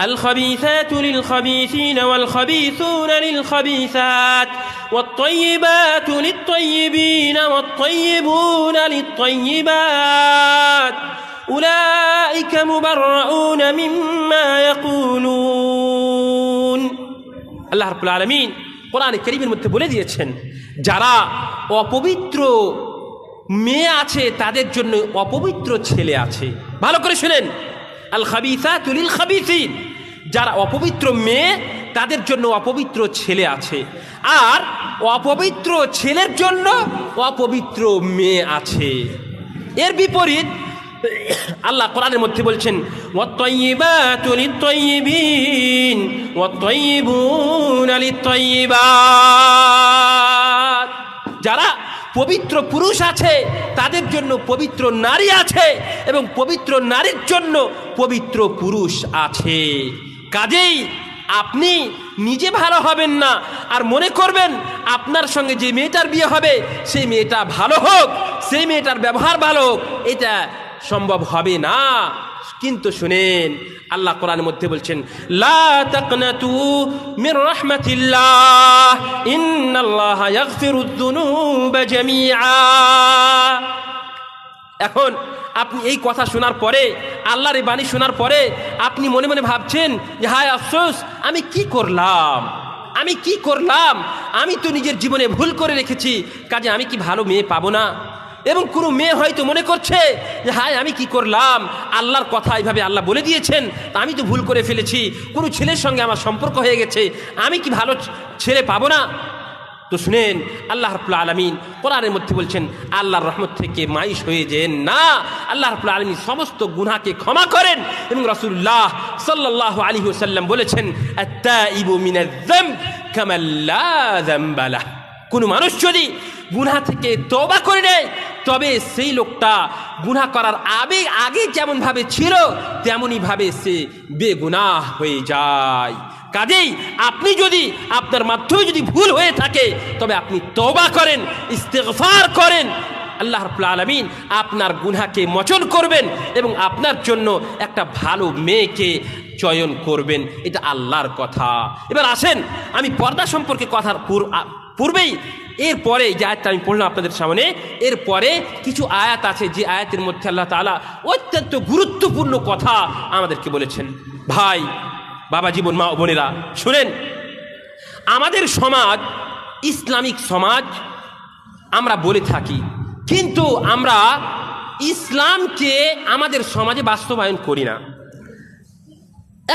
الخبيثات للخبيثين والخبيثون للخبيثات والطيبات للطيبين والطيبون للطيبات أولئك مبرؤون مما يقولون আল্লাহ রাব্বুল আলামিন কোরআনে কারীমের মধ্যে বলে দিয়েছেন যারা অপবিত্র মেয়ে আছে তাদের জন্য অপবিত্র ছেলে আছে ভালো করে শুনেন আল খাবিসা তুলিল খাবিসিন যারা অপবিত্র মেয়ে, তাদের জন্য অপবিত্র ছেলে আছে। আর অপবিত্র ছেলের জন্য অপবিত্র মেয়ে আছে। এর বিপরীত, আল্লাহ কোরআনের মধ্যে বলছেন যারা পবিত্র পুরুষ আছে, তাদের জন্য পবিত্র নারী আছে এবং পবিত্র নারীর জন্য পবিত্র পুরুষ আছে। কাজেই আপনি নিজে ভালো হবেন না আর মনে করবেন আপনার সঙ্গে যে মেয়েটার বিয়ে হবে, সেই মেয়েটা ভালো হোক, সেই মেয়েটার ব্যবহার ভালো হোক, এটা সম্ভব হবে না। কিন্তু শুনেন, আল্লাহ কোরআনের মধ্যে বলছেন, লা এখন আপনি এই কথা শোনার পরে, আল্লাহর এই বাণী শোনার পরে আপনি মনে মনে ভাবছেন যে, হায় আফসোস, আমি কি করলাম? আমি কি করলাম? আমি তো নিজের জীবনে ভুল করে রেখেছি, কাজে আমি কি ভালো মেয়ে পাবো না? এবং কোনো মেয়ে হয়তো মনে করছে যে, হায়, আমি কি করলাম? আল্লাহর কথা এইভাবে আল্লাহ বলে দিয়েছেন। আমি তো ভুল করে ফেলেছি। কোনো ছেলের সঙ্গে আমার সম্পর্ক হয়ে গেছে। আমি কি ভালো ছেলে পাবো না? তো শুনেন, আল্লাহ রফুল্লা আলমিন কোরআনের মধ্যে বলছেন, আল্লাহর রহমত থেকে মাইশ হয়ে যেন না আল্লাহ রফুল্লা আলমিন সমস্ত গুনাকে ক্ষমা করেন। এবং রসুল্লাহ সাল্লাহ আলী সাল্লাম বলেছেন কোনো মানুষ যদি গুনা থেকে তবা করে নেয় তবে সেই লোকটা গুনা করার আবেগ আগে যেমনভাবে ছিল, তেমনইভাবে সে বেগুনাহ হয়ে যায়। কাজেই আপনি যদি আপনার মাধ্যমে যদি ভুল হয়ে থাকে, তবে আপনি তবা করেন ইস্তেফার করেন। আল্লাহ রব্বুল আলমিন আপনার গুনাকে মোচন করবেন এবং আপনার জন্য একটা ভালো মেয়েকে চয়ন করবেন। এটা আল্লাহর কথা। এবার আসেন, আমি পর্দা সম্পর্কে কথার পূর্বেই, এরপরে যে আয়াতটা আমি পড়লাম আপনাদের সামনে, এরপরে কিছু আয়াত আছে যে আয়াতের মধ্যে আল্লাহ তাআলা অত্যন্ত গুরুত্বপূর্ণ কথা আমাদেরকে বলেছেন। ভাই, বাবা জীবন, মা বোনেরা, শুনেন, আমাদের সমাজ, ইসলামিক সমাজ, আমরা বলে থাকি, কিন্তু আমরা ইসলামকে আমাদের সমাজে বাস্তবায়ন করি না।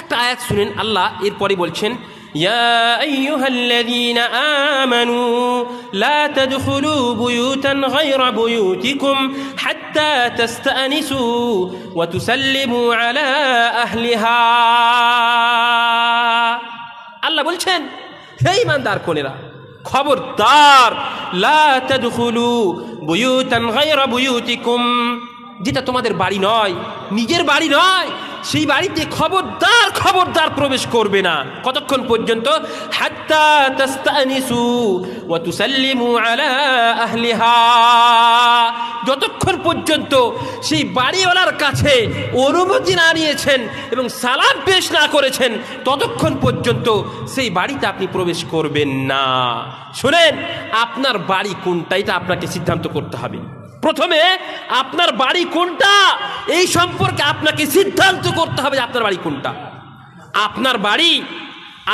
একটা আয়াত শুনেন, আল্লাহ এরপরে বলছেন يا أيها الذين آمنوا لا تدخلوا بيوتا غير بيوتكم حتى تستأنسوا وتسلموا على أهلها আল্লাহ বলছেন হে ইমানদার কোনেরা খবরদার লা তাদখুলু বুয়ুতান গায়রা বুয়ুতিকুম যেটা তোমাদের বাড়ি নয়, নিজের বাড়ি নয়, সেই বাড়িতে খবরদার খবরদার প্রবেশ করবে না। কতক্ষণ পর্যন্ত? যতক্ষণ পর্যন্ত সেই বাড়িওয়ালার কাছে অনুমতি না নিয়েছেন এবং সালাম পেশ না করেছেন, ততক্ষণ পর্যন্ত সেই বাড়িতে আপনি প্রবেশ করবেন না। শোনেন, আপনার বাড়ি কোনটা? এটা আপনাকে সিদ্ধান্ত করতে হবে। প্রথমে আপনার বাড়ি কোনটা? এই সম্পর্কে আপনাকে সিদ্ধান্ত করতে হবে আপনার বাড়ি কোনটা। আপনার বাড়ি,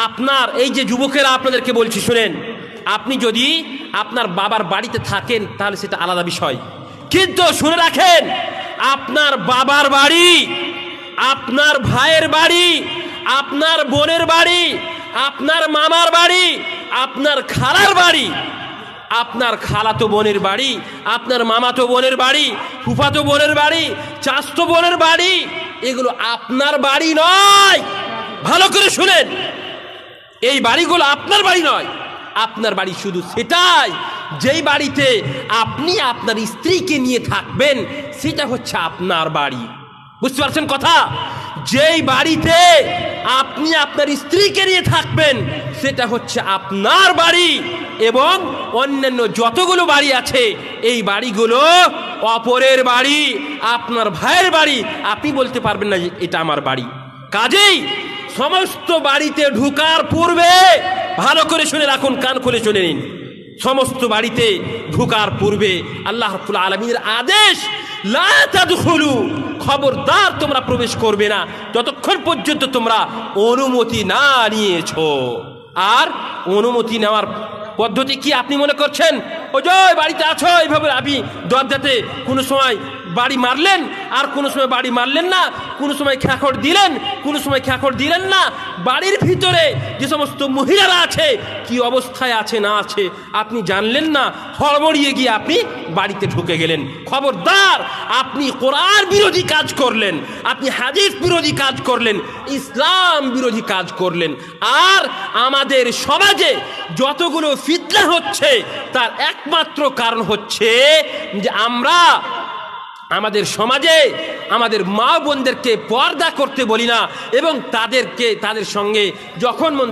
আপনার, এই যে যুবকেরা আপনাদেরকে বলছি, শুনেন, আপনি যদি আপনার বাবার বাড়িতে থাকেন, তাহলে সেটা আলাদা বিষয়। কিন্তু শুনে রাখেন, আপনার বাবার বাড়ি, আপনার ভাইয়ের বাড়ি, আপনার বোনের বাড়ি, আপনার মামার বাড়ি, আপনার খালার বাড়ি আপনার খালাতো বোনের বাড়ি, আপনার মামাতো বোনের বাড়ি, ফুফাতো বোনের বাড়ি চাস্তো বোনের বাড়ি, এগুলো আপনার বাড়ি নয়। ভালো করে শুনেন। এই বাড়িগুলো আপনার বাড়ি নয়, আপনার বাড়ি শুধু সেটাই। যেই বাড়িতে আপনি আপনার স্ত্রীকে নিয়ে থাকবেন, সেটা হচ্ছে আপনার বাড়ি। বুঝতে পারছেন কথা? যেই বাড়িতে আপনি আপনার স্ত্রীকে নিয়ে থাকবেন, সেটা হচ্ছে আপনার বাড়ি। এবং অন্যান্য যতগুলো বাড়ি আছে, এই বাড়িগুলো অপরের বাড়ি, আপনার ভাইয়ের বাড়ি, আপনি বলতে পারবেন না যে এটা আমার বাড়ি। কাজেই সমস্ত বাড়িতে ঢুকার পূর্বে ভালো করে শুনে রাখুন, কান খুলে শুনে নিন। সমস্ত বাড়িতে ঢুকার পূর্বে আল্লাহ রাব্বুল আলমীর আদেশ, লা তাদখুলু, খবরদার তোমরা প্রবেশ করবে না। যতক্ষণ পর্যন্ত তোমরা অনুমতি না নিয়েছো। আর অনুমতি নেওয়ার পদ্ধতি কি আপনি মনে করছেন? ওই বাড়িতে আছো এইভাবে আমি দরজাতে কোনো সময় বাড়ি মারলেন, আর কোনো সময় বাড়ি মারলেন না, কোনো সময় খ্যাখড় দিলেন, কোনো সময় খ্যাখড় দিলেন না। বাড়ির ভিতরে যে সমস্ত মহিলারা আছে, কি অবস্থায় আছে, না আছে, আপনি জানলেন না? হড়বড়িয়ে গিয়ে আপনি বাড়িতে ঢুকে গেলেন। খবরদার, আপনি কোরআন বিরোধী কাজ করলেন, আপনি হাদিস বিরোধী কাজ করলেন, ইসলাম বিরোধী কাজ করলেন। আর আমাদের সমাজে যতগুলো ফিতনা হচ্ছে, তার একমাত্র কারণ হচ্ছে যে আমরা আমাদের সমাজে আমাদের মা বোনদেরকে পর্দা করতে বলি না, এবং তাদেরকে, তাদের সঙ্গে যখন মন